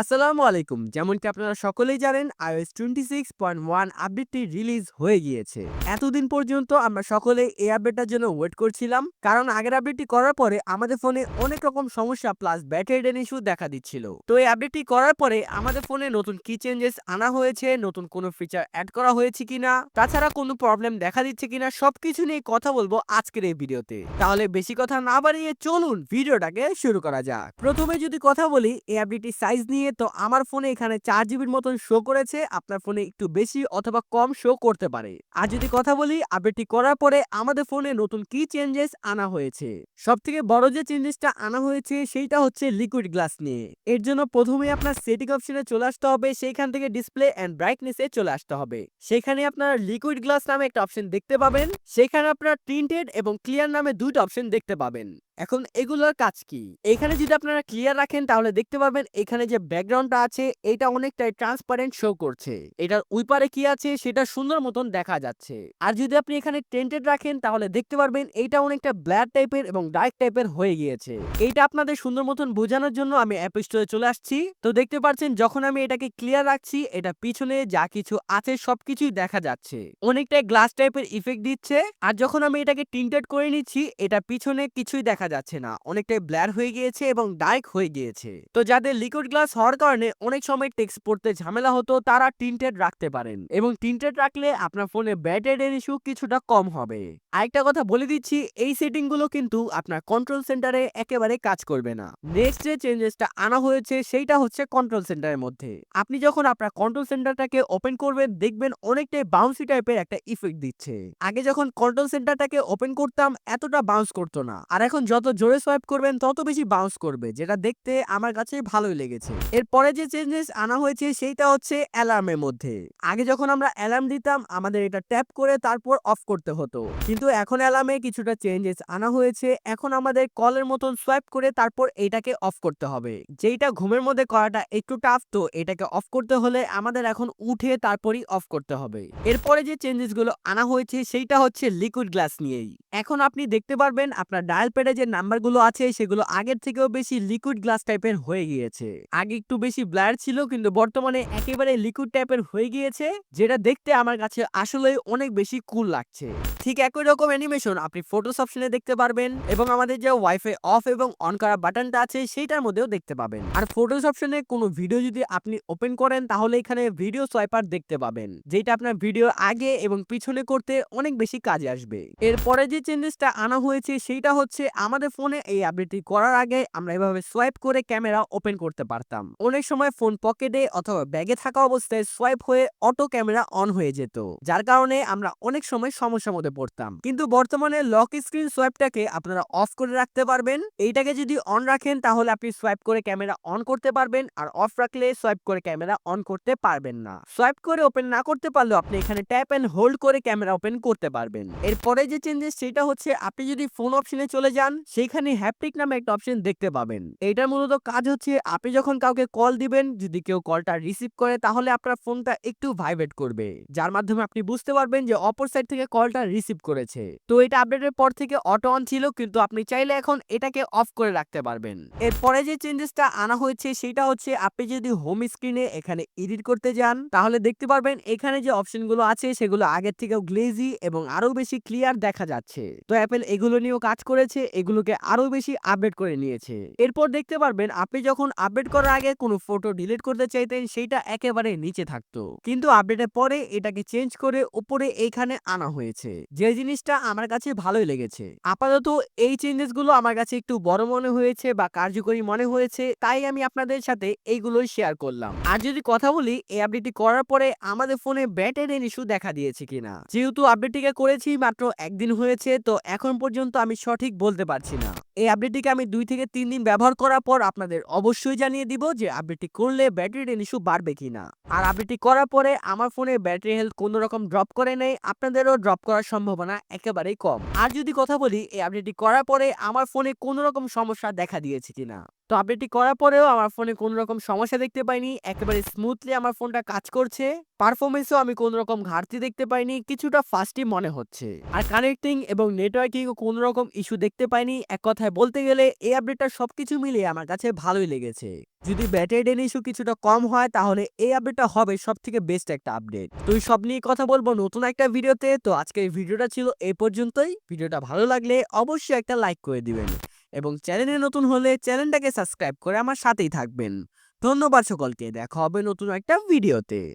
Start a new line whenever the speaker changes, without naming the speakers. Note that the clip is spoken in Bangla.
আসসালামু আলাইকুম। যেমনটি আপনারা সকলেই জানেন, iOS 26.1 আপডেটটি রিলিজ হয়ে গিয়েছে। এতদিন পর্যন্ত আমরা সকলে এই আপডেটটার জন্য ওয়েট করছিলাম। কারণ আগের আপডেটটি করার পরে আমাদের ফোনে অনেক রকম সমস্যা প্লাস ব্যাটারি ড্রেন ইস্যু দেখা দিচ্ছিল। তো এই আপডেটটি করার পরে আমাদের ফোনে নতুন কি চেঞ্জেস আনা হয়েছে, নতুন কোনো ফিচার অ্যাড করা হয়েছে কিনা, তাছাড়া কোনো প্রবলেম দেখা দিচ্ছে কিনা, সবকিছু নিয়ে কথা বলব আজকের এই ভিডিওতে। তাহলে বেশি কথা না বাড়িয়ে চলুন ভিডিওটাকে শুরু করা যাক। প্রথমে যদি কথা বলি, এই আপডেটটির সাইজ নিয়ে তো আমার ফোনে এখানে চার জিবির মতন শো করেছে, আপনার ফোনে একটু বেশি অথবা কম শো করতে পারে। আর যদি কথা বলি, আপডেটটি করার পরে আমাদের ফোনে নতুন কি চেঞ্জেস আনা হয়েছে? সব থেকে বড় যে চেঞ্জেসটা আনা হয়েছে, সেইটা হচ্ছে লিকুইড গ্লাস নিয়ে। এর জন্য প্রথমে আপনার সেটিং অপশনে চলে আসতে হবে, সেইখান থেকে ডিসপ্লে অ্যান্ড ব্রাইটনেসে চলে আসতে হবে। সেখানে আপনার লিকুইড গ্লাস নামে একটা অপশন দেখতে পাবেন। সেখানে আপনার প্রিন্টেড এবং ক্লিয়ার নামে দুইটা অপশন দেখতে পাবেন। এখন এগুলোর কাজ কি? এখানে যদি আপনারা ক্লিয়ার রাখেন, তাহলে দেখতে পাবেন এখানে যে ব্যাকগ্রাউন্ডটা আছে, এটা অনেকটাই ট্রান্সপারেন্ট শো করছে। এটার উইপারে কি আছে, সেটা সুন্দর মতন দেখা যাচ্ছে। আর যদি আপনি এখানে টেন্টেড রাখেন, তাহলে দেখতে পারবেন এটা অনেকটা ব্ল্যাক টাইপের এবং ডার্ক টাইপের হয়ে গিয়েছে। এটা আপনাদের সুন্দর মতন বোঝানোর জন্য আমি অ্যাপ স্টোরে চলে আসছি। তো দেখতে পাচ্ছেন, যখন আমি এটাকে ক্লিয়ার রাখছি, এটা পিছনে যা কিছু আছে, সবকিছুই দেখা যাচ্ছে। অনেকটাই গ্লাস টাইপের ইফেক্ট দিচ্ছে। আর যখন আমি এটাকে টিন্টেড করে নিচ্ছি, এটা পিছনে কিছুই দেখা যাচ্ছে না। অনেকটাই ব্ল্যার হয়ে গিয়েছে এবং ডার্ক হয়ে গিয়েছে। তো যাদের লিকুইড গ্লাস হওয়ার কারণে অনেক সময় টেক্সট পড়তে ঝামেলা হতো, তারা টিন্টেড রাখতে পারেন এবং টিন্টেড রাখলে আপনার ফোনে ব্যাটারি ইস্যু কিছুটা কম হবে। আরেকটা কথা বলে দিচ্ছি, এই সেটিংগুলো কিন্তু আপনার কন্ট্রোল সেন্টারে একেবারে কাজ করবে না। নেক্সট যে চেঞ্জেসটা আনা হয়েছে, সেইটা হচ্ছে কন্ট্রোল সেন্টারের মধ্যে। আপনি যখন আপনার কন্ট্রোল সেন্টারটাকে ওপেন করবেন, দেখবেন অনেকটাই বাউন্সি টাইপের একটা ইফেক্ট দিচ্ছে। আগে যখন কন্ট্রোল সেন্টারটাকে ওপেন করতাম, এতটা বাউন্স করতো না। আর এখন যত জোরে সোয়াইপ করবেন, তত বেশি বাউন্স করবে, যেটা দেখতে আমার কাছে ভালোই লেগেছে। এরপরে যে চেঞ্জেস আনা হয়েছে, সেইটা হচ্ছে অ্যালার্মের মধ্যে। আগে যখন আমরা অ্যালার্ম দিতাম, আমাদের এটা ট্যাপ করে তারপর অফ করতে হতো। কিন্তু এখন অ্যালার্মে কিছুটা চেঞ্জেস আনা হয়েছে, এখন আমাদের কলের মতন সোয়াইপ করে তারপর এটাকে অফ করতে হবে। যেইটা ঘুমের মধ্যে করাটা একটু টাফ তো এটাকে অফ করতে হলে আমাদের এখন উঠে তারপরই অফ করতে হবে। এরপরে যে চেঞ্জেসগুলো আনা হয়েছে, সেইটা হচ্ছে লিকুইড গ্লাস নিয়েই। এখন আপনি দেখতে পারবেন, আপনার ডায়াল প্যাডে যে নাম্বারগুলো আছে, সেগুলো আগের থেকেও বেশি লিকুইড গ্লাস টাইপের হয়ে গিয়েছে। আগে একটু বেশি ব্লার ছিল, কিন্তু বর্তমানে একেবারে লিকুইড টাইপের হয়ে গিয়েছে, যেটা দেখতে আমার কাছে আসলেই অনেক বেশি কুল লাগছে। ঠিক একই রকম অ্যানিমেশন আপনি ফটোস অপশনে দেখতে পারবেন, এবং আমাদের যে ওয়াইফাই অফ এবং অন করা বাটনটা আছে, সেইটার মধ্যেও দেখতে পাবেন। আর ফটোস অপশনে কোনো ভিডিও যদি আপনি ওপেন করেন, তাহলে এখানে ভিডিও সোয়াইপার দেখতে পাবেন, যেটা আপনার ভিডিও আগে এবং পিছনে করতে অনেক বেশি কাজে আসবে। এরপরে যে চেঞ্জেসটা আনা হয়েছে, সেইটা হচ্ছে আমাদের ফোনে এই আপডেটটি করার আগে আমরা এভাবে সোয়াইপ করে ক্যামেরা ওপেন করতে পারতাম। অনেক সময় ফোন পকেটে অথবা ব্যাগে থাকা অবস্থায় সোয়াইপ হয়ে অটো ক্যামেরা অন হয়ে যেত, যার কারণে আমরা অনেক সময় সমস্যার মধ্যে পড়তাম। কিন্তু বর্তমানে লক স্ক্রিন সোয়াইপটাকে আপনারা অফ করে রাখতে পারবেন। এইটাকে যদি অন রাখেন, তাহলে আপনি সোয়াইপ করে ক্যামেরা অন করতে পারবেন আর অফ রাখলে সোয়াইপ করে ক্যামেরা অন করতে পারবেন না। সোয়াইপ করে ওপেন না করতে পারলেও আপনি এখানে ট্যাপ অ্যান্ড হোল্ড করে ক্যামেরা ওপেন করতে পারবেন। এরপরে যে চেঞ্জেস, সেটা হচ্ছে আপনি যদি ফোন অপশনে চলে যান সেখানে হ্যাপটিক নামে একটা অপশন দেখতে পাবেন। এইটার মূলত কাজ হচ্ছে, আপনি যখন কাউকে কল দিবেন, যদি কেউ কলটা রিসিভ করে, তাহলে আপনার ফোনটা একটু ভাইব্রেট করবে। যার মাধ্যমে আপনি বুঝতে পারবেন যে অপর সাইড থেকে কলটা রিসিভ করেছে। তো এটা আপডেটের পর থেকে অটো অন ছিল, কিন্তু আপনি চাইলে এখন এটাকে অফ করে রাখতে পারবেন। এরপরে যে চেঞ্জেসটা আনা হয়েছে, সেটা হচ্ছে, আপনি যদি হোম স্ক্রিনে এখানে এডিট করতে যান, তাহলে দেখতে পারবেন এখানে যে অপশনগুলো আছে, সেগুলো আগের থেকেও গ্লেজি এবং আরও বেশি ক্লিয়ার দেখা যাচ্ছে। তো অ্যাপেল এগুলো নিয়েও কাজ করেছে এগুলোকে আরও বেশি আপডেট করে নিয়েছে। এরপর দেখতে পারবেন, আপনি যখন আপডেট করার আগে কোনো ফটো ডিলিট করতে চাইতেন, সেইটা একেবারে নিচে থাকতো। কিন্তু আপডেটের পরে এটাকে চেঞ্জ করে উপরে এইখানে আনা হয়েছে। যে জিনিসটা আমার কাছে ভালোই লেগেছে। আপাতত এই চেঞ্জেসগুলো আমার কাছে একটু বড় মনে হয়েছে বা কার্যকরী মনে হয়েছে, তাই আমি আপনাদের সাথে এইগুলোই শেয়ার করলাম। আর যদি কথা বলি, এই আপডেটটি করার পরে আমাদের ফোনে ব্যাটারি ইস্যু দেখা দিয়েছে কিনা? যেহেতু আপডেটটিকে করেছি মাত্র একদিন হয়েছে, তো এখন পর্যন্ত আমি সঠিক বলতে পারছি না। এই আপডেটটিকে আমি দুই থেকে তিন দিন ব্যবহার করার পর আপনাদের অবশ্যই জানিয়ে দিব যে আপডেটটি করলে ব্যাটারি ড্রেন ইস্যু বাড়বে কিনা। আর আপডেটটি করার পরে আমার ফোনে ব্যাটারি হেলথ কোনো রকম ড্রপ করে নেই, আপনাদেরও ড্রপ করার সম্ভাবনা একেবারেই কম। আর যদি কথা বলি, এই আপডেটটি করার পরে আমার ফোনে কোনো রকম সমস্যা দেখা দিয়েছে কিনা। তো আপডেটটি করার পরেও আমার ফোনে কোনো রকম সমস্যা দেখতে পাইনি। একেবারে স্মুথলি আমার ফোনটা কাজ করছে। পারফরমেন্সেও আমি কোনো রকম ঘাটতি দেখতে পাইনি। কিছুটা ফাস্টই মনে হচ্ছে। আর কানেক্টিং এবং নেটওয়ার্কিং কোনো রকম ইস্যু দেখতে পাইনি। এক কথায় বলতে গেলে এই আপডেটটা সবকিছু মিলিয়ে আমার কাছে ভালোই লেগেছে। যদি ব্যাটারি ডেন ইস্যু কিছুটা কম হয়, তাহলে এই আপডেটটা হবে সব থেকে বেস্ট একটা আপডেট তো সব নিয়ে কথা বলব নতুন একটা ভিডিওতে তো। আজকের ভিডিওটা ছিল এই পর্যন্তই। ভিডিওটা ভালো লাগলে অবশ্যই একটা লাইক করে দিবেন। এবং চ্যানেলে নতুন হলে চ্যানেলটাকে সাবস্ক্রাইব করে আমার সাথেই থাকবেন। ধন্যবাদ সকলকে, দেখা হবে নতুন একটা ভিডিওতে।